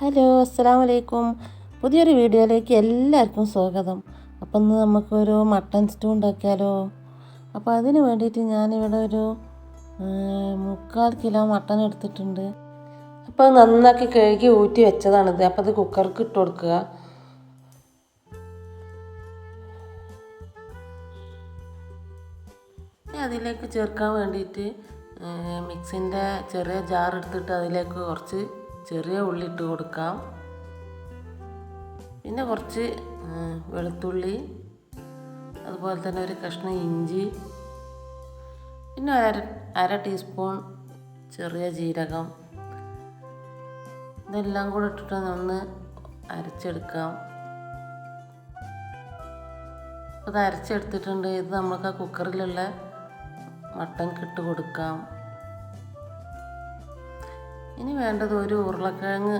Hello അസ്സാം വലൈക്കും പുതിയൊരു വീഡിയോയിലേക്ക് എല്ലാവർക്കും സ്വാഗതം. അപ്പം ഇന്ന് നമുക്കൊരു മട്ടൺ സ്റ്റൂ ഉണ്ടാക്കിയാലോ? അപ്പോൾ അതിന് വേണ്ടിയിട്ട് ഞാനിവിടെ ഒരു മുക്കാൽ കിലോ മട്ടൺ എടുത്തിട്ടുണ്ട്. അപ്പോൾ നന്നാക്കി കഴുകി ഊറ്റി വെച്ചതാണിത്. അപ്പോൾ അത് കുക്കർക്ക് ഇട്ട് കൊടുക്കുക. അതിലേക്ക് ചേർക്കാൻ വേണ്ടിയിട്ട് മിക്സിന്റെ ചെറിയ ജാർ എടുത്തിട്ട് അതിലേക്ക് കുറച്ച് ചെറിയ ഉള്ളി ഇട്ട് കൊടുക്കാം. പിന്നെ കുറച്ച് വെളുത്തുള്ളി അതുപോലെ തന്നെ ഒരു കഷ്ണം ഇഞ്ചി പിന്നെ അര അര ടീസ്പൂൺ ചെറിയ ജീരകം. ഇതെല്ലാം കൂടെ ഇട്ടിട്ട് ഒന്ന് അരച്ചെടുക്കാം. ഇത് അരച്ചെടുത്തിട്ടുണ്ട്. ഇത് നമുക്ക് ആ കുക്കറിലുള്ള മട്ടൻ കിട്ട് കൊടുക്കാം. ഇനി വേണ്ടത് ഒരു ഉരുളക്കിഴങ്ങ്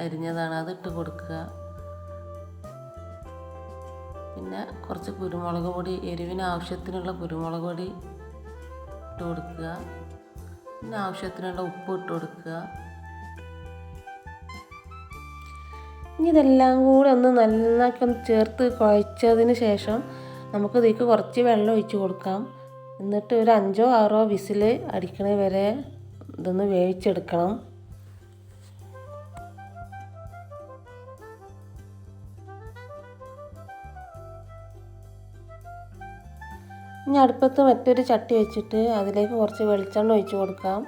അരിഞ്ഞതാണ്. അത് ഇട്ട് കൊടുക്കുക. പിന്നെ കുറച്ച് കുരുമുളക് പൊടി എരിവിന് ആവശ്യത്തിനുള്ള കുരുമുളക് പൊടി ഇട്ട് കൊടുക്കുക. പിന്നെ ആവശ്യത്തിനുള്ള ഉപ്പ് ഇട്ട് കൊടുക്കുക. ഇനി ഇതെല്ലാം കൂടി ഒന്ന് നന്നാക്കി ഒന്ന് ചേർത്ത് കുഴച്ചതിന് ശേഷം നമുക്ക് ഇതിലേക്ക് കുറച്ച് വെള്ളം ഒഴിച്ച് കൊടുക്കാം. എന്നിട്ട് ഒരു അഞ്ചോ ആറോ വിസിൽ അടിക്കണ വരെ ഇതൊന്ന് വേവിച്ചെടുക്കണം. ഇനി അടുപ്പത്ത് മറ്റൊരു ചട്ടി വെച്ചിട്ട് അതിലേക്ക് കുറച്ച് വെളിച്ചെണ്ണ ഒഴിച്ച് കൊടുക്കാം.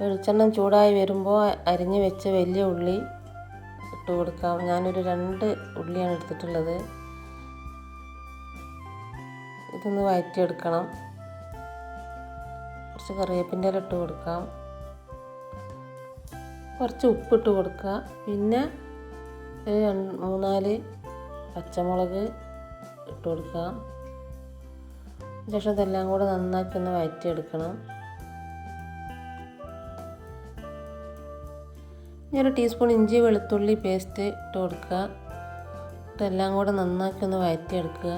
വെളിച്ചെണ്ണ ചൂടായി വരുമ്പോൾ അരിഞ്ഞ് വെച്ച വലിയ ഉള്ളി ഇട്ട് കൊടുക്കാം. ഞാനൊരു രണ്ട് ഉള്ളിയാണ് എടുത്തിട്ടുള്ളത്. ഇതൊന്ന് വഴറ്റിയെടുക്കണം കുറച്ച് കറിവേപ്പിന്റെ ഇല ഇട്ട് കൊടുക്കാം. കുറച്ച് ഉപ്പിട്ട് കൊടുക്കുക. പിന്നെ മൂന്നാൽ പച്ചമുളക് ഇട്ട് കൊടുക്കുക. ശേഷം ഇതെല്ലാം കൂടെ നന്നാക്കി ഒന്ന് വഴറ്റിയെടുക്കണം ഇനി ഒരു ടീസ്പൂൺ ഇഞ്ചി വെളുത്തുള്ളി പേസ്റ്റ് ഇട്ട് കൊടുക്കുക. ഇതെല്ലാം കൂടെ നന്നാക്കി ഒന്ന് വഴറ്റിയെടുക്കുക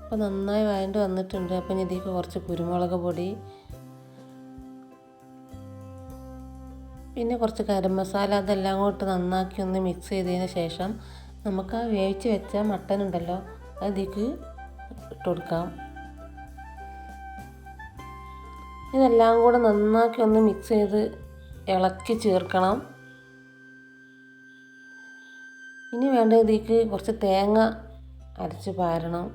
അപ്പോൾ നന്നായി വഴണ്ട് വന്നിട്ടുണ്ട്. അപ്പോൾ ഇനി ഇതിലേക്ക് കുറച്ച് കുരുമുളക് പൊടി പിന്നെ കുറച്ച് ഗരം മസാല അതെല്ലാം കൂട്ട് നന്നാക്കി ഒന്ന് മിക്സ് ചെയ്തതിന് ശേഷം നമുക്ക് ആ വേവിച്ച് വെച്ച മട്ടൻ ഉണ്ടല്ലോ അതിലേക്ക് ഇട്ട് കൊടുക്കാം. ഇതെല്ലാം കൂടെ നന്നാക്കി ഒന്ന് മിക്സ് ചെയ്ത് ഇളക്കി ചേർക്കണം. ഇനി വേണ്ട ഇതിലേക്ക് കുറച്ച് തേങ്ങ അരച്ച് പാരണം.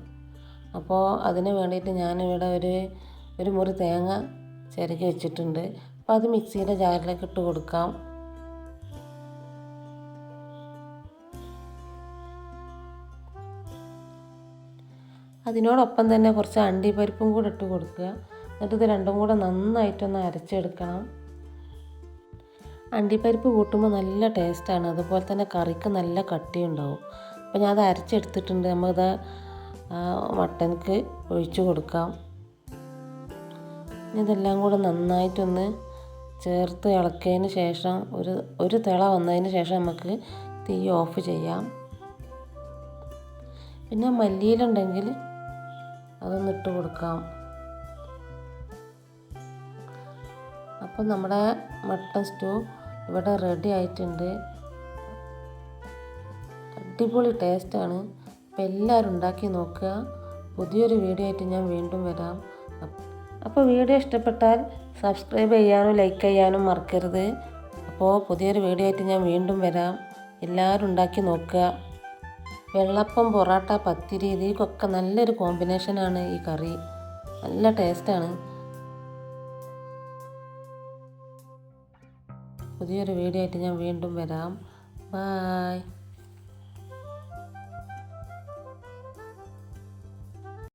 അപ്പോൾ അതിന് വേണ്ടിയിട്ട് ഞാനിവിടെ ഒരു ഒരു മുറി തേങ്ങ ചിരകി വെച്ചിട്ടുണ്ട്. അപ്പോൾ അത് മിക്സിയുടെ ജാറിലേക്ക് ഇട്ട് കൊടുക്കാം. അതിനോടൊപ്പം തന്നെ കുറച്ച് അണ്ടിപ്പരിപ്പും കൂടെ ഇട്ട് കൊടുക്കുക. എന്നിട്ട് ഇത് രണ്ടും കൂടെ നന്നായിട്ടൊന്ന് അരച്ചെടുക്കണം. അണ്ടിപ്പരിപ്പ് കൂട്ടുമ്പോൾ നല്ല ടേസ്റ്റാണ്. അതുപോലെ തന്നെ കറിക്ക് നല്ല കട്ടിയുണ്ടാവും. അപ്പോൾ ഞാൻ അത് അരച്ചെടുത്തിട്ടുണ്ട്. നമുക്കത് മട്ടൻക്ക് ഒഴിച്ചു കൊടുക്കാം. ഇതെല്ലാം കൂടെ നന്നായിട്ടൊന്ന് ചേർത്ത് ഇളക്കിയതിന് ശേഷം ഒരു ഒരു തിള വന്നതിന് ശേഷം നമുക്ക് തീ ഓഫ് ചെയ്യാം. പിന്നെ മല്ലിയിലുണ്ടെങ്കിൽ അതൊന്നിട്ട് കൊടുക്കാം. അപ്പം നമ്മുടെ മട്ടൺ സ്റ്റൂ ഇവിടെ റെഡി ആയിട്ടുണ്ട്. അടിപൊളി ടേസ്റ്റാണ് അപ്പോൾ എല്ലാവരും ഉണ്ടാക്കി നോക്കുക. പുതിയൊരു വീഡിയോ ആയിട്ട് ഞാൻ വീണ്ടും വരാം. അപ്പോൾ വീഡിയോ ഇഷ്ടപ്പെട്ടാൽ സബ്സ്ക്രൈബ് ചെയ്യാനും ലൈക്ക് ചെയ്യാനും മറക്കരുത്. അപ്പോൾ പുതിയൊരു വീഡിയോ ആയിട്ട് ഞാൻ വീണ്ടും വരാം. എല്ലാവരും ഉണ്ടാക്കി നോക്കുക. വെള്ളപ്പം പൊറോട്ട പത്തിരി ഇതൊക്കെ നല്ലൊരു കോമ്പിനേഷനാണ് ഈ കറി. നല്ല ടേസ്റ്റാണ് പുതിയൊരു വീഡിയോ ആയിട്ട് ഞാൻ വീണ്ടും വരാം. ബായ്